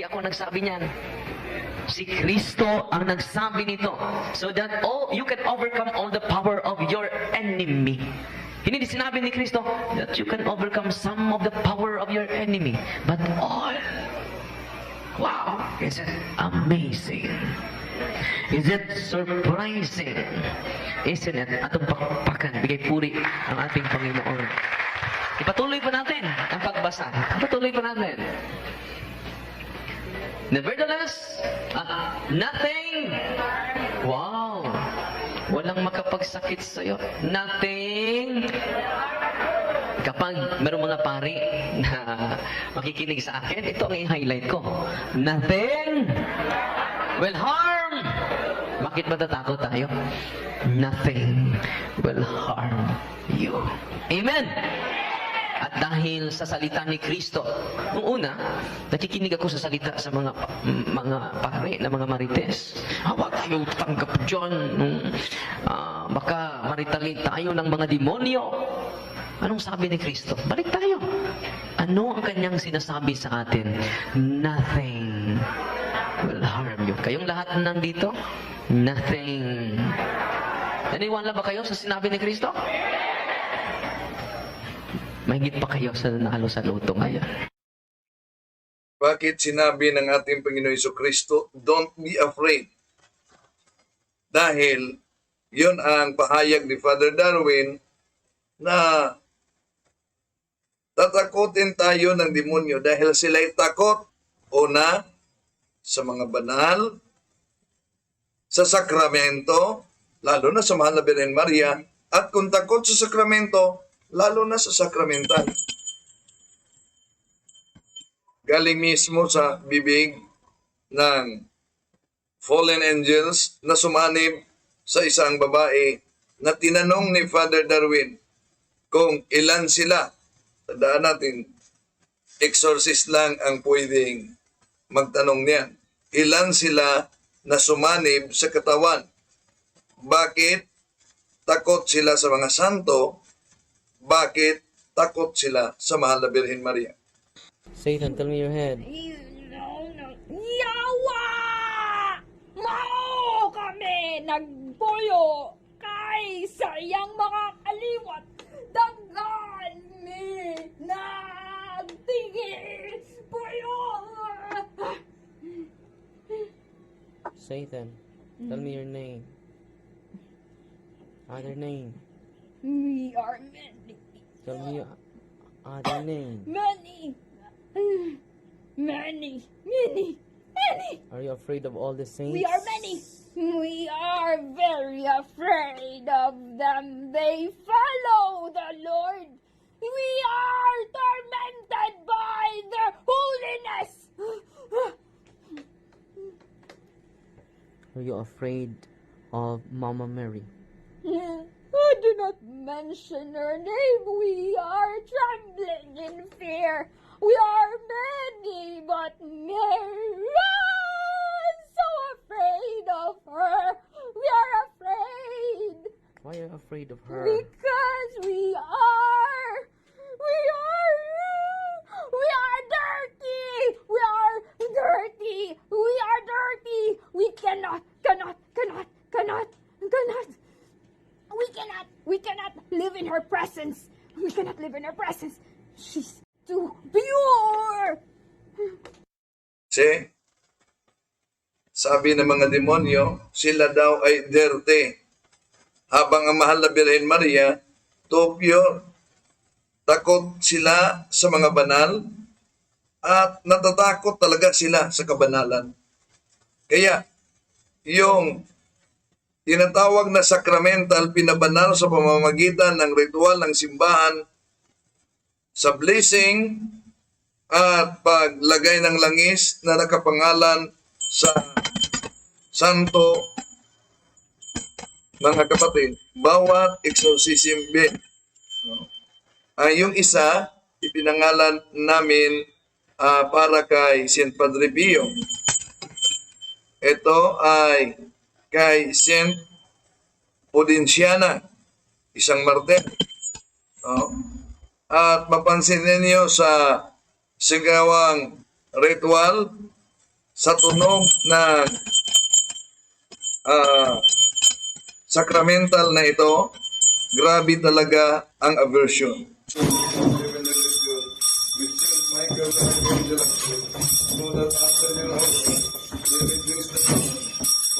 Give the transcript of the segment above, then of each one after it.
Hindi ako nagsabi niyan. Si Kristo ang nagsabi nito. So that all you can overcome all the power of your enemy. Hindi sinabi ni Kristo that you can overcome some of the power of your enemy. But all. Wow. Is it amazing? Is it surprising? Isn't it? Atong pakpakan, bigay puri ang ating Panginoon. Ipatuloy pa natin ang pagbasa. Ipatuloy pa natin. Nevertheless, ah, nothing. Wow. Walang makapagsakit sa iyo. Nothing. Kapag meron mga pari na makikinig sa akin, ito ang i-highlight ko. Nothing will harm. Bakit matatakot tayo? Nothing will harm you. Amen. Dahil sa salita ni Kristo, nung una, nakikinig ako sa salita sa mga mga pare na mga marites. Ah, Huwag tayo tanggap dyan. Ah, baka maritalin tayo ng mga demonyo. Anong sabi ni Kristo? Balik tayo. Ano ang kanyang sinasabi sa atin? Nothing will harm you. Kayong lahat nandito, nothing. Naniwala ba kayo sa sinabi ni Kristo? Mahigit pa kayo sa nanalo sa loto ngayon. Bakit sinabi ng ating Panginoon Heso Kristo, don't be afraid? Dahil yon ang pahayag ni Father Darwin na tatakutin tayo ng demonyo dahil sila'y takot o na sa mga banal, sa sakramento, lalo na sa mahal na Birhen Maria, at kung takot sa sakramento, lalo na sa sakramental galing mismo sa bibig ng fallen angels na sumanib sa isang babae na tinanong ni Father Darwin kung ilan sila. Tandaan natin, exorcist lang ang pwedeng magtanong niyan. Ilan sila na sumanib sa katawan? Bakit takot sila sa mga santo? Bakit takot sila sa mahal na Birhen Maria? Satan, tell me your head. Yawa! Mao kami nagpuyo kay sa iyang mga kaliwat. Dagan mi nagtigil puyo. Satan, tell me your name. Other name. We are many, Tell me other name. many, many, many, many. Are you afraid of all the saints? We are many. We are very afraid of them. They follow the Lord. We are tormented by their holiness. Are you afraid of Mama Mary? Not mention her name. We are trembling in fear. We are many, but Mary is so afraid of her. We are afraid. Why are you afraid of her? Because we are, presence. We cannot live in her presence. She's too pure. Kasi, sabi ng mga demonyo, sila daw ay dirty. Habang ang mahal na Birhen Maria, to pure. Takot sila sa mga banal at natatakot talaga sila sa kabanalan. Kaya, yung tinatawag na sacramental pinabanal sa pamamagitan ng ritual ng simbahan sa blessing at paglagay ng langis na nakapangalan sa santo mga kapatid, bawat exorcism bin. Ay yung isa, ipinangalan namin ah, para kay Saint Padre Pio. Ito ay kay Saint Pudinciana, isang martir. Oh. At mapansin ninyo sa sigawang ritual, sa tunog ng ah, sacramental na ito, grabe talaga ang aversion.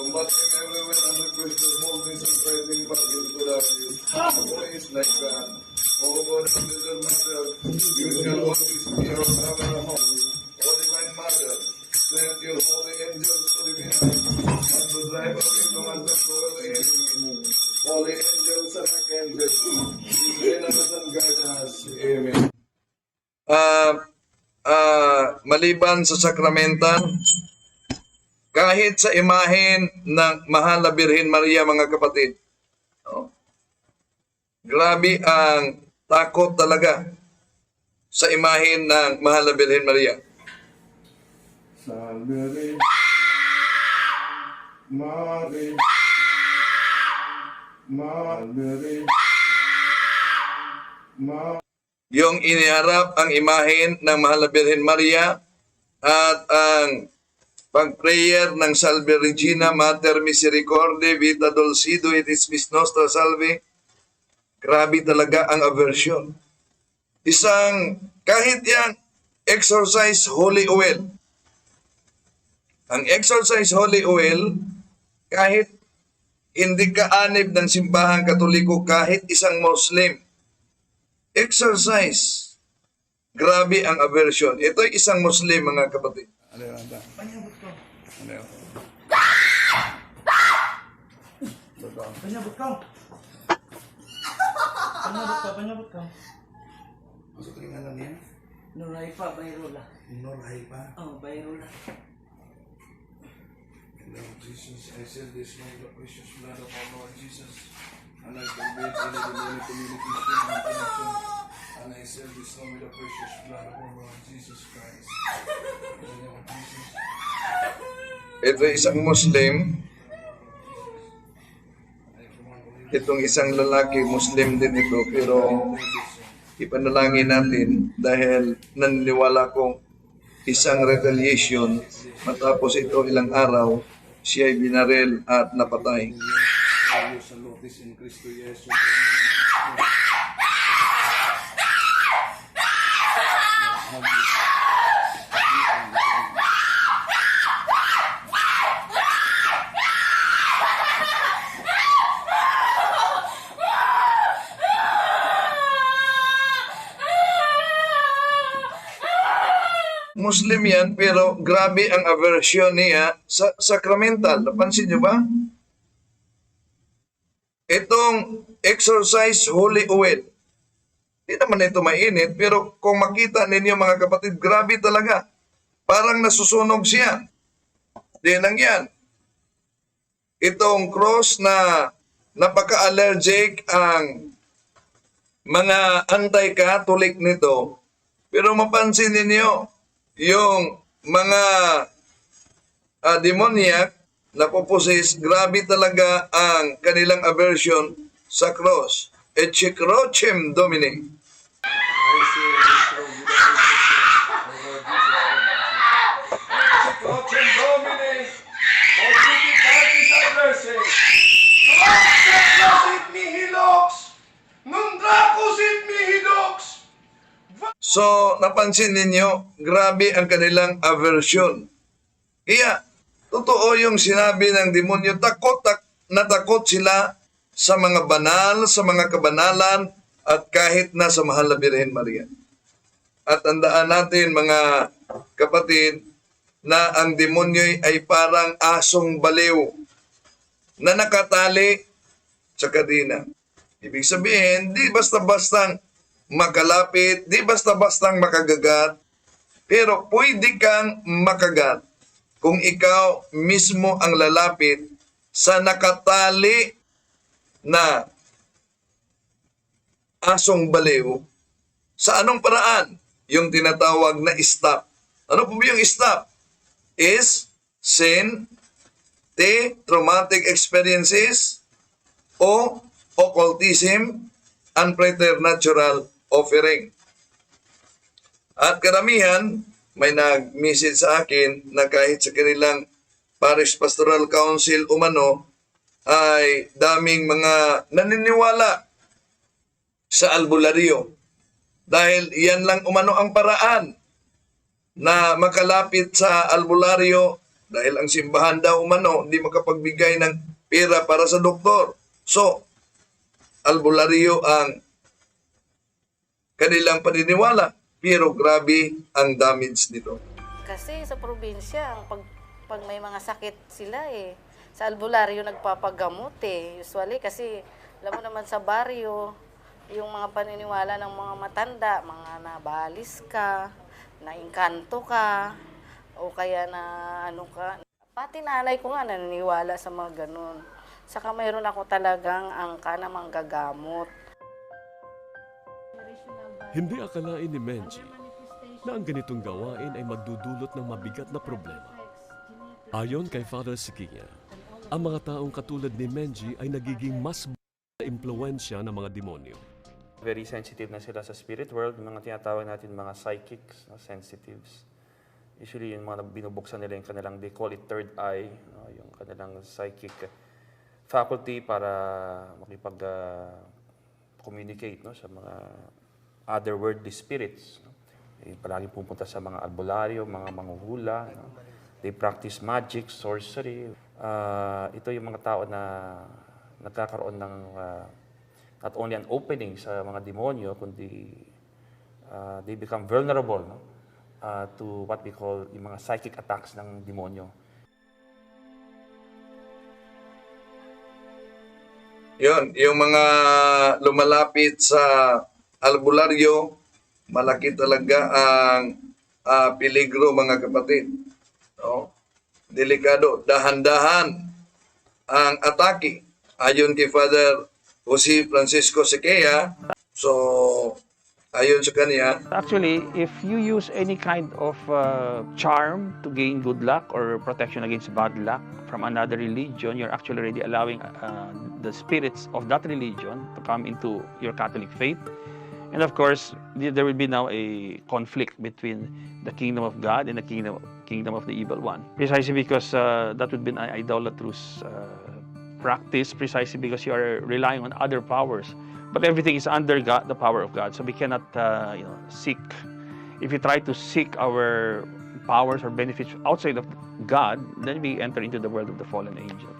Combating everywhere under pressure, moldings and fighting back into the Always like that. Oh God, and little mother, you shall always be our cover home. O Divine Mother, send your holy angels to the behind and to drive away from us the cruel enemy. Holy angels and archangels, defend us and guide us. Amen. Ah, ah, maliban sa sakramental, kahit sa imahen ng Mahal na Birhen Maria, mga kapatid. No? Grabe ang takot talaga sa imahen ng Mahal na Birhen Maria. Salve Mare Malvere Ma Yung iniharap ang imahen ng Mahal na Birhen Maria at ang pag-prayer ng Salve Regina, Mater Misericorde, Vita Dulcido, et Spis Nostra Salve, grabe talaga ang aversion. Isang, kahit yan, exercise holy oil. Ang exercise holy oil, kahit hindi ka anib ng simbahang katoliko, kahit isang Muslim, exercise. Grabe ang aversion. Ito'y isang Muslim, mga kapatid. Ano yun ata? Panyabot ko Ano yun? Bato. Panyabot ka. Panyabot ka, panyabot ka. Masuk rin nga niya Nuray pa, bayrola. Noray pa Oh, bayrola. Lord Jesus, I seal this the precious blood of our Lord Jesus. And I forbid any demonic communication and connection. And I seal this with the precious blood of our Lord Jesus Christ. Ito isang Muslim. Itong isang lalaki, Muslim din ito. Pero ipanalangin natin dahil naniniwala kong isang retaliation matapos ito ilang araw, siya ay binarel at napatay. Dios salutis in Cristo Jesus. Muslim yan, pero grabe ang aversion niya sa sacramental. Napansin niyo ba? Itong exercise holy oil. Hindi naman ito mainit, pero kung makita ninyo mga kapatid, grabe talaga. Parang nasusunog siya. Di lang yan. Itong cross na napaka-allergic ang mga anti-Catholic nito. Pero mapansin ninyo, yung mga uh, demoniac na poposis, grabe talaga ang kanilang aversion sa cross. Crocem domini. I seal this name with the precious blood of our Lord Jesus Christ. Procem Domini, Occupy partis adverse. Proxet prosit mihi lux, nun dracusit mihi lux. So, napansin ninyo, grabe ang kanilang aversion. Kaya, totoo yung sinabi ng demonyo, takot tak, na takot sila sa mga banal, sa mga kabanalan, at kahit na sa mahal na Birhen Maria. At tandaan natin mga kapatid, na ang demonyo ay parang asong baliw na nakatali sa kadina. Ibig sabihin, di basta-bastang makalapit, di basta-bastang makagagat, pero pwede kang makagat kung ikaw mismo ang lalapit sa nakatali na asong baliw. Sa anong paraan? Yung tinatawag na stop. Ano po yung stop? Is sin, T, traumatic experiences, O, occultism, and preternatural offering. At karamihan, may nag-message sa akin na kahit sa kanilang Parish Pastoral Council umano ay daming mga naniniwala sa albularyo. Dahil yan lang umano ang paraan na makalapit sa albularyo dahil ang simbahan daw umano hindi makapagbigay ng pera para sa doktor. So, albularyo ang kanilang paniniwala. Pero grabe ang damage nito. Kasi sa probinsya, ang pag, pag may mga sakit sila eh, sa albularyo nagpapagamot eh. Usually kasi, alam mo naman sa baryo, yung mga paniniwala ng mga matanda, mga nabalis ka, naingkanto ka, o kaya na ano ka. Pati nanay ko nga naniniwala sa mga ganun. Saka mayroon ako talagang angka na manggagamot. Hindi akalain ni Menji na ang ganitong gawain ay magdudulot ng mabigat na problema. Ayon kay Father Sikia, ang mga taong katulad ni Menji ay nagiging mas sa impluensya ng mga demonyo. Very sensitive na sila sa spirit world, mga tinatawag natin mga psychics, no, sensitives. Usually, yung mga binubuksan nila yung kanilang, they call it third eye, no, yung kanilang psychic faculty para makipag-communicate no, sa mga otherworldly spirits. No. Eh, palagi sa mga albularyo, mga manghuhula. No. They practice magic, sorcery. Ah, ito yung mga tao na nagkakaroon ng ah, not only an opening sa mga demonyo, kundi uh, they become vulnerable no? uh, to what we call yung mga psychic attacks ng demonyo. Yon, yung mga lumalapit sa albularyo, malaki talaga ang ah, peligro mga kapatid. No? Delikado, dahan-dahan ang atake. Ayon kay Father Jose Francisco Sequeira, so ayon sa kanya, Actually, if you use any kind of uh, charm to gain good luck or protection against bad luck from another religion, you're actually already allowing uh, the spirits of that religion to come into your Catholic faith. And of course, there will be now a conflict between the kingdom of God and the kingdom kingdom of the evil one. Precisely because uh, that would be an idolatrous uh, practice, precisely because you are relying on other powers. But everything is under God, the power of God. So we cannot, uh, you know, seek. If we try to seek our powers or benefits outside of God, then we enter into the world of the fallen angels.